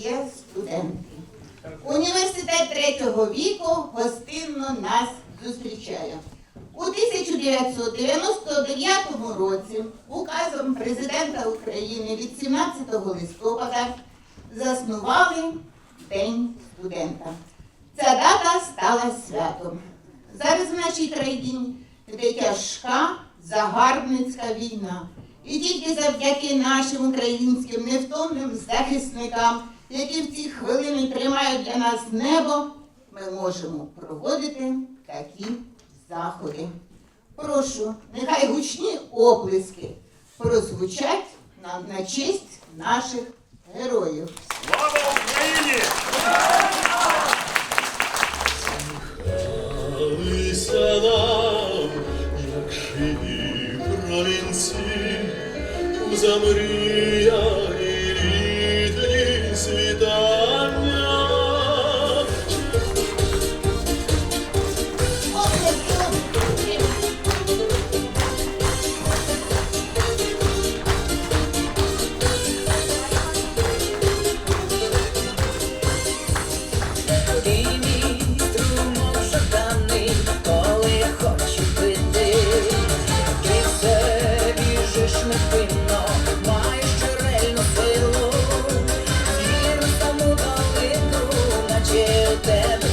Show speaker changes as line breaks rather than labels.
є студенти. Університет третього віку гостинно нас зустрічає. У 1999 році указом президента України від 17 листопада заснували День студента. Ця дата стала святом. Зараз в нашій країні йде тяжка загарбницька війна. І тільки завдяки нашим українським невтомним захисникам, які в ці хвилини тримають для нас небо, ми можемо проводити такі заходи. Прошу, нехай гучні оплески прозвучать на, на честь наших героїв.
Слава Україні!
Лися промінці, у замріях Eu quero